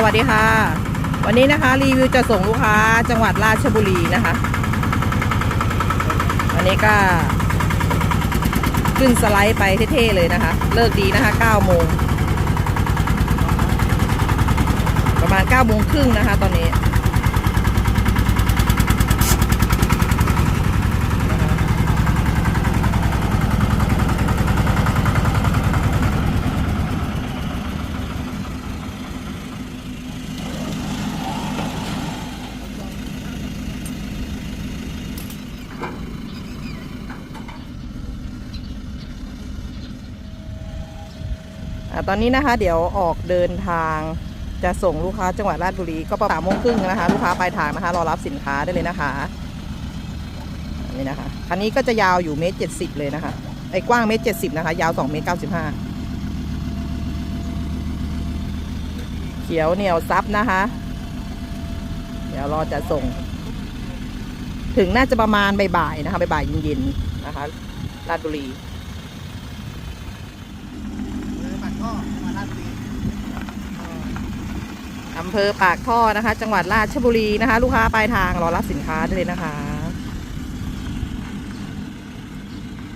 สวัสดีค่ะ วันนี้นะคะ รีวิวจะส่งลูกค้าจังหวัดราชบุรีนะคะ วันนี้ก็ขึ้นสไลด์ไปเท่ๆเลยนะคะ เลิกดีนะคะ9โมง ประมาณ9โมงครึ่งนะคะตอนนี้ ตอนนี้นะคะเดี๋ยวออกเดินทางจะส่งลูกค้าจังหวัดราชบุรีก็ประมาณสามโมงครึ่งนะคะ ลูกค้าปลายทางนะคะ รอรับสินค้าได้เลยนะคะนนี่นะคะคันนี้ก็จะยาวอยู่เมตรเจ็ดสิบเลยนะคะไอ้กว้างเมตรเจ็ดสิบนะคะ ยาวสองเมตรเก้าสิบห้าเขียวเหนียวซับนะคะ เดี๋ยวรอจะส่ง ถึงน่าจะประมาณบ่ายๆนะคะบ่ายๆเย็นๆนะคะราชบุรี อำเภอปากท่อนะคะ จังหวัดราชบุรีนะคะ ลูกค้าปลายทางรอรับสินค้าได้เลยนะคะ